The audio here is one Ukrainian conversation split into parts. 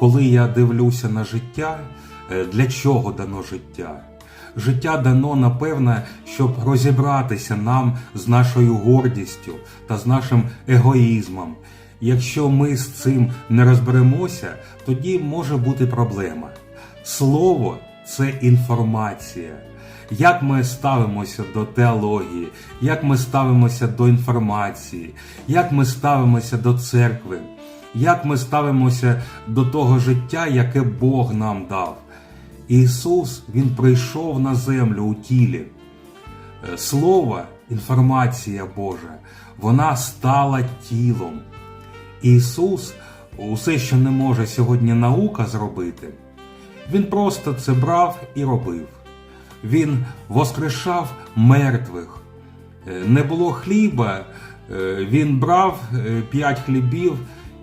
Коли я дивлюся на життя, е, для чого дано життя? Життя дано, напевне, щоб розібратися нам з нашою гордістю та з нашим егоїзмом. Якщо ми з цим не розберемося, тоді може бути проблема. Слово це інформація. Як ми ставимося до теології, як ми ставимося до інформації, як ми ставимося до церкви, як ми ставимося до того життя, яке Бог нам дав. Ісус Він прийшов на землю у тілі. Е, Слово, інформація Божа, вона стала тілом. Ісус, усе, що не може сьогодні наука зробити, Він просто це брав і робив. Він воскрешав мертвих. Е, Не було хліба, е, він брав п'ять хлібів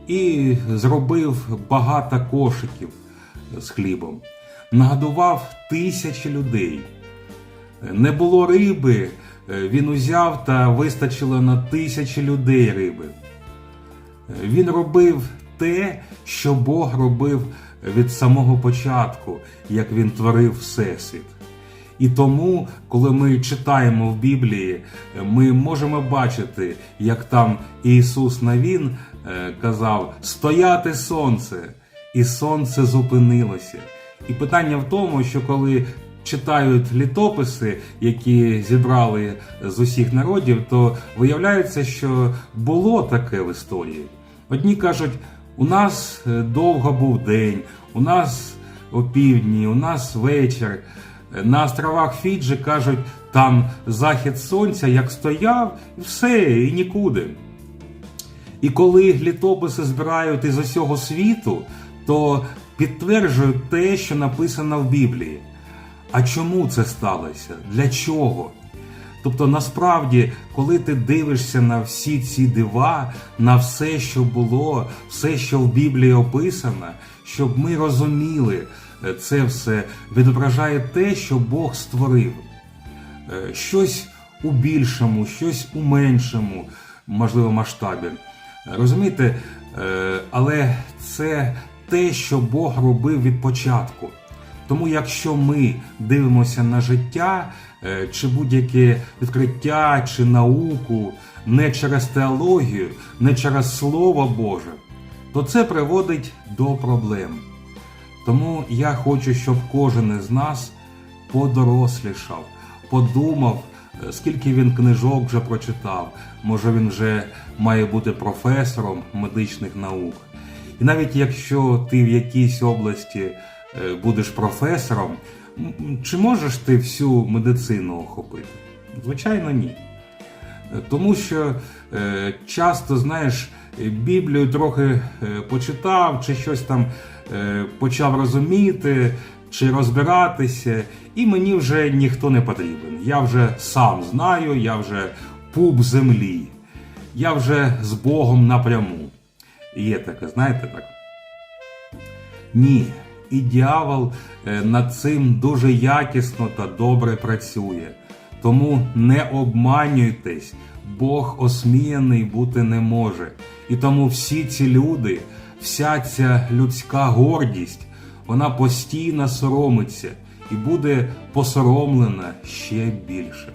і зробив багато кошиків з хлібом. Нагодував тисячі людей. Не було риби, е, він узяв та вистачило на тисячі людей риби. Він робив те, що Бог робив від самого початку, як він творив Всесвіт. І тому, коли ми читаємо в Біблії, е, ми можемо бачити, як там Ісус Навін е, казав стояти сонце, і сонце зупинилося. І питання в тому, що коли читають літописи, які зібрали з усіх народів, то виявляється, що було таке в історії. Одні кажуть, у нас е, довго був день, у нас опівдні, у нас вечір. На островах Фіджі кажуть, там захід сонця як стояв, і все, і нікуди. І коли літописи збирають із усього світу, то підтверджують те, що написано в Біблії. А чому це сталося? Для чого? Тобто, насправді, коли ти дивишся на всі ці дива, на все, що було, все, що в Біблії описано, щоб ми розуміли це все, відображає те, що Бог створив. Е, Щось у більшому, щось у меншому, можливо, масштабі. Е, Розумієте, Е, але це те, що Бог робив від початку. Тому якщо ми дивимося на життя е, чи будь-яке відкриття, чи науку не через теологію, не через Слово Боже, то це приводить до проблем. Тому я хочу, щоб кожен із нас подорослішав, подумав, е, скільки він книжок вже прочитав. Може він вже має бути професором медичних наук. І навіть якщо ти в якійсь області е, будеш професором, чи можеш ти всю медицину охопити? Звичайно, ні. Е, Тому що часто, знаєш, Біблію трохи почитав, чи щось там почав розуміти, чи розбиратися, і мені вже ніхто не потрібен. Я вже сам знаю, я вже пуп землі, я вже з Богом напряму. Є таке, знаєте так? Ні, і дьявол е, над цим дуже якісно та добре працює. Тому не обманюйтесь, Бог осміяний бути не може. І тому всі ці люди, вся ця людська гордість, вона постійно соромиться і буде посоромлена ще більше.